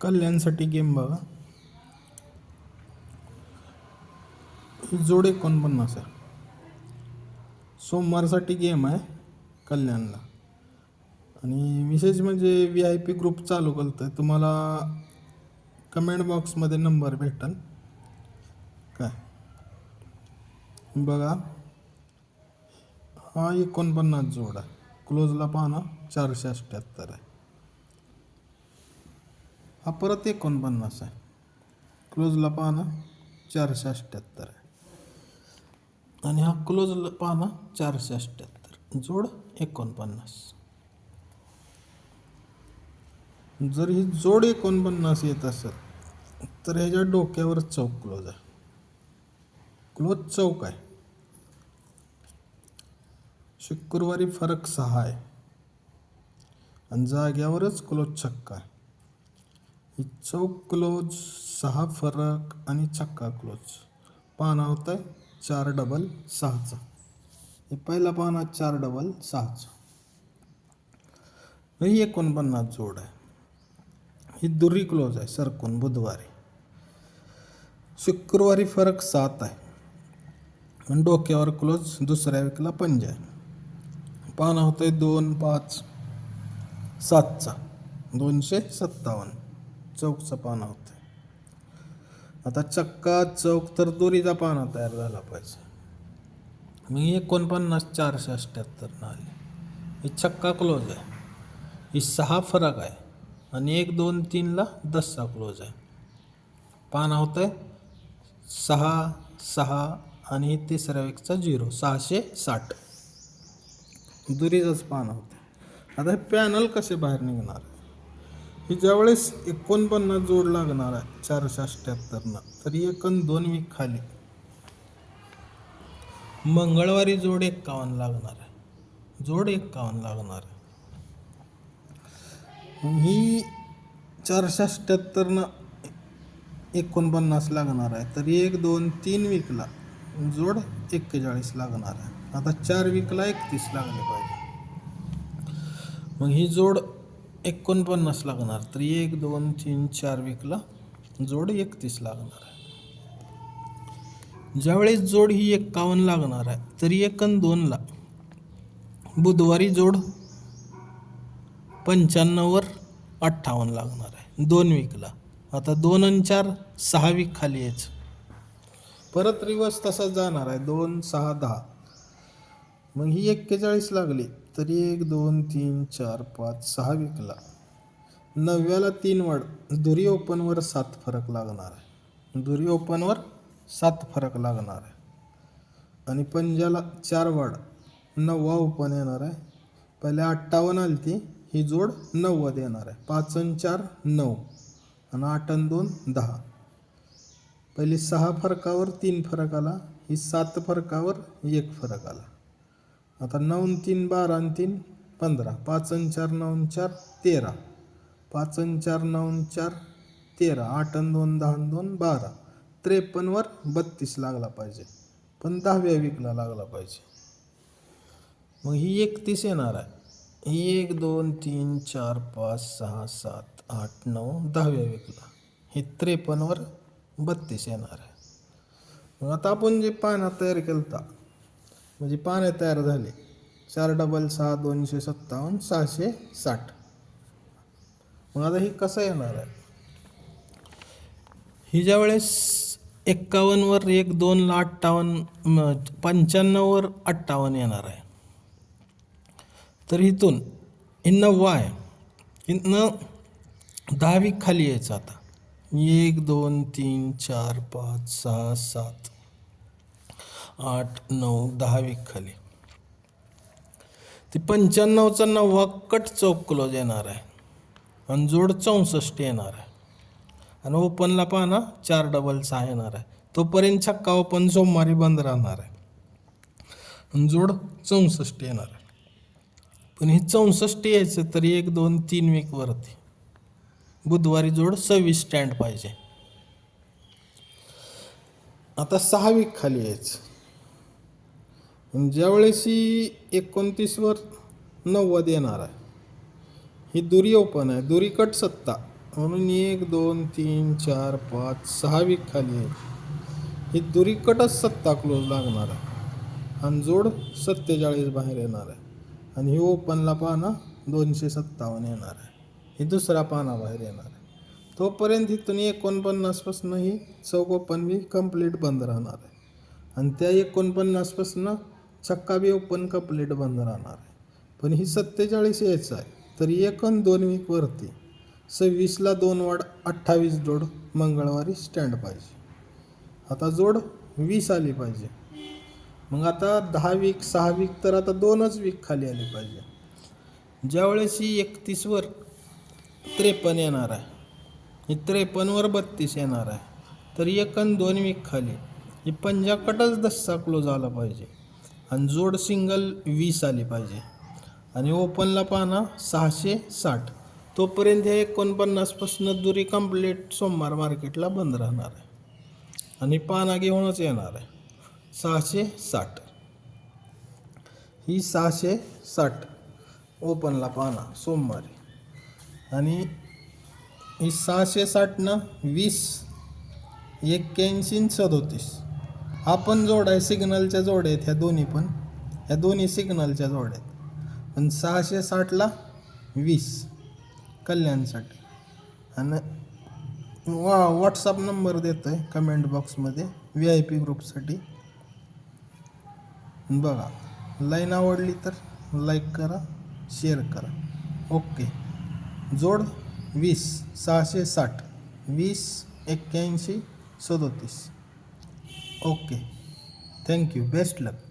कल्याणसाठी game बघा. जोड एकोणपन्नास आहे. सोमवारसाठी गेम आहे कल्याणला. आणि विशेष म्हणजे व्ही आय पी ग्रुप चालू करतो आहे तुम्हाला कमेंट बॉक्समध्ये नंबर भेटेल. काय? बघा. हा एकोणपन्नास जोड. आहे क्लोजला पाहणं चारशे अठ्ठ्याहत्तर आहे. हा परत एकोणपन्नास आहे. क्लोजला पाहणं चारशे अठ्ठ्याहत्तर आहे. आणि हा क्लोजला पाहणं चारशे अठ्ठ्याहत्तर जोड एकोणपन्नास. जर ही जोड एकोणपन्नास येत असेल तर ह्याच्या डोक्यावर चौक क्लोज आहे. क्लोज चौक आहे. शुक्रवारी फरक सहा आहे. आणि जाग्यावरच क्लोज छक्का आहे. ही चौक क्लोज सहा फरक आणि छक्का क्लोज. पाना होत आहे चार डबल सहाचा. हे पहिला पाना चार डबल सहाचा. ही एकोणपन्नास जोड आहे. ही दुरी क्लोज आहे सरकून बुधवारी. शुक्रवारी फरक सात आहे. डोक्यावर क्लोज दुसऱ्या विकला पंजा आहे. पाना होत आहे दोन पाच सातचा. दोनशे सत्तावन्न. चौकचा पाना होतं आता चक्का चौक तर दोरीचा पाना तयार झाला पाहिजे. मी एकोणपन्नास चारशे अठ्ठ्याहत्तर आले. ही चक्का क्लोज आहे. ही सहा फरक आहे. आणि एक दोन तीनला दसचा क्लोज आहे. पाना होतं आहे सहा सहा आणि तिसऱ्या विकचा झिरो सहाशे साठ. दुरीचाच पाना होतं आता हे पॅनल कसे बाहेर निघणार? ही ज्यावेळेस एकोणपन्नास जोड लागणार आहे चारशे अठ्ठ्याहत्तरनं तरी एकन दोन वीक खाली. मंगळवारी जोड एक्कावन्न लागणार आहे. जोड एक्कावन्न लागणार आहे. ही चारशे अठ्ठ्याहत्तरनं एकोणपन्नास लागणार आहे तरी एक दोन तीन वीकला जोड एक्केचाळीस लागणार आहे. आता चार वीकला एकतीस लागले पाहिजे. मग ही जोड एकोणपन्नास लागणार तर एक दोन तीन चार वीकला जोड एकतीस लागणार आहे. ज्यावेळेस जोड ही एक्कावन्न लागणार आहे तरी एकन दोनला बुधवारी जोड पंच्याण्णववर अठ्ठावन्न लागणार आहे. दोन वीकला. आता दोन आणि चार सहा वीक खाली यायच परत रिवर्स तसाच जाणार आहे दोन सहा दहा. मग ही एक्केचाळीस लागली. तरी एक दोन तीन चार पाच सहा विकला. नवव्याला तीन वाढ. दुरी ओपनवर सात फरक लागणार आहे. दुरी ओपनवर सात फरक लागणार आहे. आणि पंजाला चार वाढ. नववा ओपन येणार आहे. पहिले अठ्ठावन्न आली ती. ही जोड नव्वद येणार आहे. पाच आणि चार नऊ. आणि आठ आणि दोन दहा. पहिली सहा फरकावर तीन फरक आला. ही सात फरकावर एक फरक आला. आता नऊ तीन बारा आणि तीन पंधरा. पाच आणि चार नऊ चार तेरा. पाच आणि चार नऊ चार तेरा. आठ आणि दोन दहा दोन बारा. त्रेपन्नवर बत्तीस लागला पाहिजे. पण दहाव्या विकला लागला पाहिजे. मग ही एकतीस येणार आहे. ही एक दोन तीन चार पाच सहा सात आठ नऊ दहाव्या विकला. हे त्रेपन्नवर बत्तीस येणार आहे. मग आता आपण जे पाना तयार केलं होता म्हणजे पाने तयार झाले. चार डबल सहा दोनशे सत्तावन्न सहाशे साठ. मग आता हे कसं येणार आहे? ही ज्या वेळेस एक्कावन्नवर एक दोनला अठ्ठावन्न पंच्याण्णववर अठ्ठावन्न येणार आहे. तर इथून हे वाय आहे इथनं खाली यायचं आता. एक दोन तीन चार पाच सहा सात. आठ नऊ दहा वीक खाली. ते पंच्याण्णवचा नववा कट चौक क्लोज येणार आहे. आणि जोड चौसष्ट येणार आहे. आणि ओपनला पाहा चार डबल सहा येणार आहे. तोपर्यंत छक्का ओपन सोमवारी बंद राहणार आहे. आणि जोड चौसष्ट येणार आहे. पण हे चौसष्ट यायचं तरी एक दोन तीन वीकवरती बुधवारी जोड सव्वीस स्टँड पाहिजे. आता सहा वीक खाली यायचं. ज्यावेळेस ही एकोणतीसवर नव्वद येणार आहे ही दुरी ओपन आहे दुरी कट सत्ता. म्हणून एक दोन तीन चार पाच सहा वीक खाली आहे. ही दुरीकटच सत्ता क्लोज लागणार आहे. आणि जोड सत्तेचाळीस बाहेर येणार आहे. आणि ही ओपनला पाना दोनशे सत्तावन्न येणार आहे. ही दुसरा पाना बाहेर येणार आहे. तोपर्यंत इथून एकोणपन्नासपासून ही चौक ओपन बी कंप्लीट बंद राहणार आहे. आणि त्या एकोणपन्नासपासून चक्का बी ओपन कंप्लीट बंद राहणार आहे. पण ही सत्तेचाळीस यायचं आहे तर एक दोन वीक वरती सव्वीसला दोन वाढ अठ्ठावीस जोड मंगळवारी स्टँड पाहिजे. आता जोड वीस आली पाहिजे. मग आता दहा वीक सहा वीक तर आता दोनच वीक खाली आली पाहिजे. ज्यावेळेस ही एकतीसवर त्रेपन्न येणार आहे ही त्रेपन्नवर बत्तीस येणार आहे तर एक दोन वीक खाली. ही पंजाकटच दस्सा क्लोज आला पाहिजे. आणि जोड सिंगल वीस आली पाहिजे. आणि ओपनला पाहना सहाशे साठ. तोपर्यंत हे एकोणपन्नासपासून दुरी कंप्लीट सोमवार मार्केटला बंद राहणार आहे. आणि पाना घेऊनच येणार आहे. सहाशे साठ. ही सहाशे साठ ओपनला पाना सोमवारी. आणि ही सहाशे साठनं वीस एक्क्याऐंशी सदोतीस. हा पण जोड आहे सिग्नलच्या जोड आहेत ह्या दोन्ही पण. ह्या दोन्ही सिग्नलच्या जोड आहेत. पण सहाशे साठला वीस कल्याणसाठी. आणि वा व्हॉट्सअप नंबर देतो आहे कमेंट बॉक्समध्ये व्ही आय पी ग्रुपसाठी बघा लाईन आवडली तर लाईक करा शेअर करा. ओके जोड वीस सहाशे साठ वीस एक्क्याऐंशी सदोतीस. Okay. Thank you best luck